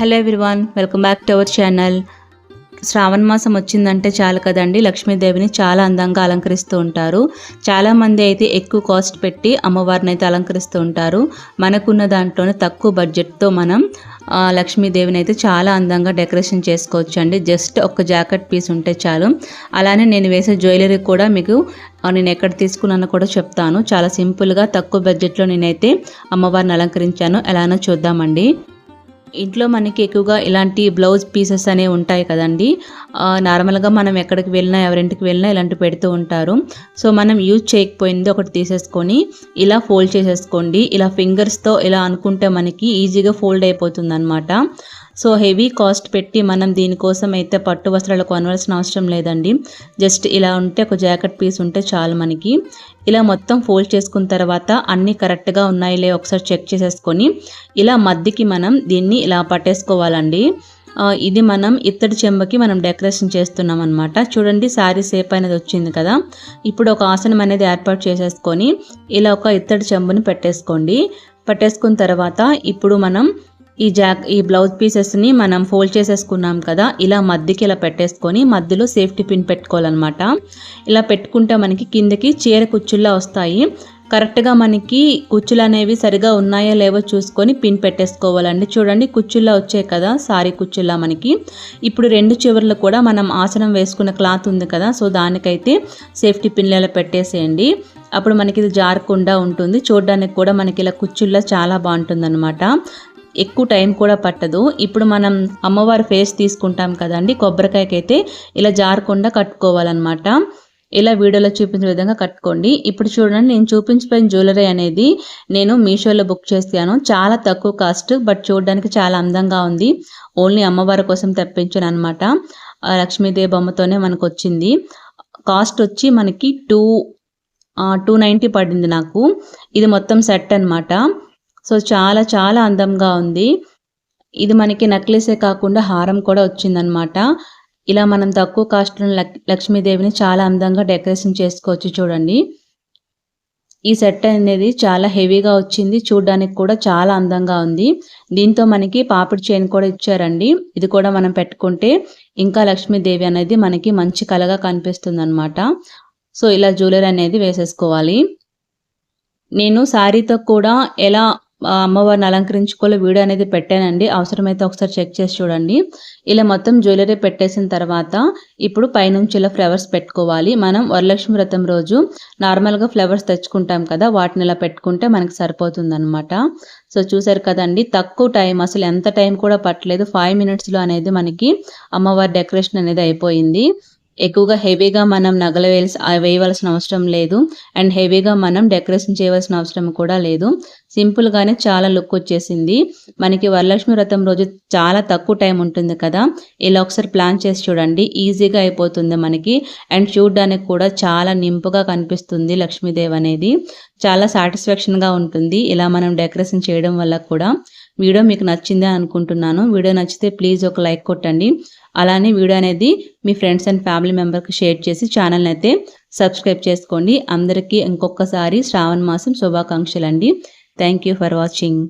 Hello everyone welcome back to our channel. శ్రావణ మాసం వచ్చిందంటే చాలు కదండి. లక్ష్మీదేవిని చాలా అందంగా అలంకరిస్తూ ఉంటారు. చాలామంది అయితే ఎక్కువ కాస్ట్ పెట్టి అమ్మవారిని అయితే అలంకరిస్తూ ఉంటారు. మనకున్న దాంట్లోనే తక్కువ బడ్జెట్తో మనం లక్ష్మీదేవిని అయితే చాలా అందంగా డెకరేషన్ చేసుకోవచ్చు అండి జస్ట్ ఒక జాకెట్ పీస్ ఉంటే చాలు. అలానే నేను వేసే జ్యువెలరీ కూడా మీకు నేను ఎక్కడ తీసుకున్నానో కూడా చెప్తాను. చాలా సింపుల్గా తక్కువ బడ్జెట్లో నేనైతే అమ్మవారిని అలంకరించాను. ఎలానో చూద్దామండి. ఇంట్లో మనకి ఎక్కువగా ఇలాంటి బ్లౌజ్ పీసెస్ అనేవి ఉంటాయి కదండి. నార్మల్గా మనం ఎక్కడికి వెళ్ళినా ఎవరింటికి వెళ్ళినా ఇలాంటి పెడుతూ ఉంటారు. సో మనం యూజ్ చేయకపోయింది ఒకటి తీసేసుకొని ఇలా ఫోల్డ్ చేసేసుకోండి. ఇలా ఫింగర్స్తో ఇలా అనుకుంటే మనకి ఈజీగా ఫోల్డ్ అయిపోతుంది అనమాట సో హెవీ కాస్ట్ పెట్టి మనం దీనికోసం అయితే పట్టు వస్త్రాలు కొనవలసిన అవసరం లేదండి. జస్ట్ ఇలా ఉంటే ఒక జాకెట్ పీస్ ఉంటే చాలు మనకి. ఇలా మొత్తం ఫోల్డ్ చేసుకున్న తర్వాత అన్నీ కరెక్ట్గా ఉన్నాయి లే ఒకసారి చెక్ చేసేసుకొని ఇలా మధ్యకి మనం దీన్ని ఇలా పట్టేసుకోవాలండి. ఇది మనం ఇత్తడి చెంబకి మనం డెకరేషన్ చేస్తున్నాం అనమాట చూడండి శారీ సేప్ అనేది వచ్చింది కదా. ఇప్పుడు ఒక ఆసనం అనేది ఏర్పాటు చేసేసుకొని ఇలా ఒక ఇత్తడి చెంబుని పెట్టేసుకోండి. పట్టేసుకున్న తర్వాత ఇప్పుడు మనం ఈ జాక్ ఈ బ్లౌజ్ పీసెస్ని మనం ఫోల్డ్ చేసేసుకున్నాం కదా ఇలా మధ్యకి ఇలా పెట్టేసుకొని మధ్యలో సేఫ్టీ పిన్ పెట్టుకోవాలన్నమాట. ఇలా పెట్టుకుంటే మనకి కిందకి చీర కుచ్చుల్లా వస్తాయి. కరెక్ట్గా మనకి కుచ్చులు అనేవి సరిగా ఉన్నాయో లేవో చూసుకొని పిన్ పెట్టేసుకోవాలండి. చూడండి కుచ్చుల్లా వచ్చాయి కదా సారీ కుచ్చుల్లా మనకి. ఇప్పుడు రెండు చివర్లు కూడా మనం ఆసనం వేసుకున్న క్లాత్ ఉంది కదా సో దానికైతే సేఫ్టీ పిన్లు ఇలా పెట్టేసేయండి. అప్పుడు మనకి ఇది జారకుండా ఉంటుంది. చూడడానికి కూడా మనకి ఇలా కుచ్చుల్లా చాలా బాగుంటుంది అనమాట ఎక్కువ టైం కూడా పట్టదు. ఇప్పుడు మనం అమ్మవారి ఫేస్ తీసుకుంటాం కదండి కొబ్బరికాయకైతే ఇలా జారకుండా కట్టుకోవాలన్నమాట. ఇలా వీడియోలో చూపించిన విధంగా కట్టుకోండి. ఇప్పుడు చూడండి నేను చూపించిపోయిన జ్యువెలరీ అనేది నేను మీషోలో బుక్ చేశాను. చాలా తక్కువ కాస్ట్ బట్ చూడడానికి చాలా అందంగా ఉంది. ఓన్లీ అమ్మవారి కోసం తెప్పించాను అనమాట లక్ష్మీదేవి బొమ్మతోనే మనకు వచ్చింది కాస్ట్ వచ్చి మనకి టూ టూ నైంటీ పడింది నాకు. ఇది మొత్తం సెట్ అనమాట సో చాలా చాలా అందంగా ఉంది. ఇది మనకి నెక్లెసే కాకుండా హారం కూడా వచ్చిందనమాట ఇలా మనం తక్కువ కాస్ట్లో లక్ష్మీదేవిని చాలా అందంగా డెకరేషన్ చేసుకోవచ్చు చూడండి. ఈ సెట్ అనేది చాలా హెవీగా వచ్చింది. చూడడానికి కూడా చాలా అందంగా ఉంది. దీంతో మనకి పాపిడి చైన్ కూడా ఇచ్చారండి. ఇది కూడా మనం పెట్టుకుంటే ఇంకా లక్ష్మీదేవి అనేది మనకి మంచి కలగా కనిపిస్తుంది అనమాట సో ఇలా జ్యువెలరీ అనేది వేసేసుకోవాలి. నేను శారీతో కూడా ఎలా అమ్మవారిని అలంకరించుకోలే వీడియో అనేది పెట్టానండి. అవసరమైతే ఒకసారి చెక్ చేసి చూడండి. ఇలా మొత్తం జ్యువెలరీ పెట్టేసిన తర్వాత ఇప్పుడు పైనుంచి ఇలా ఫ్లవర్స్ పెట్టుకోవాలి. మనం వరలక్ష్మి వ్రతం రోజు నార్మల్గా ఫ్లవర్స్ తెచ్చుకుంటాం కదా వాటిని ఇలా పెట్టుకుంటే మనకి సరిపోతుందన్నమాట. సో చూసారు కదండి తక్కువ టైం అసలు ఎంత టైం కూడా పట్టలేదు. ఫైవ్ మినిట్స్లో అనేది మనకి అమ్మవారి డెకరేషన్ అనేది అయిపోయింది. ఎక్కువగా హెవీగా మనం నగలు వేయవలసిన అవసరం లేదు. అండ్ హెవీగా మనం డెకరేషన్ చేయవలసిన అవసరం కూడా లేదు. సింపుల్గానే చాలా లుక్ వచ్చేసింది. మనకి వరలక్ష్మి వ్రతం రోజు చాలా తక్కువ టైం ఉంటుంది కదా. ఇలా ఒకసారి ప్లాన్ చేసి చూడండి. ఈజీగా అయిపోతుంది మనకి. అండ్ చూడడానికి కూడా చాలా నింపుగా కనిపిస్తుంది లక్ష్మీదేవి అనేది. చాలా సాటిస్ఫాక్షన్గా ఉంటుంది. ఇలా మనం డెకరేషన్ చేయడం వల్ల కూడా వీడియో మీకు నచ్చిందే అనుకుంటున్నాను. వీడియో నచ్చితే ప్లీజ్ ఒక లైక్ కొట్టండి. అలానే వీడియో అనేది మీ ఫ్రెండ్స్ అండ్ ఫ్యామిలీ మెంబర్కి షేర్ చేసి ఛానల్ని అయితే సబ్స్క్రైబ్ చేసుకోండి. అందరికీ ఇంకొకసారి శ్రావణ మాసం శుభాకాంక్షలు అండి థ్యాంక్ యూ ఫర్ వాచింగ్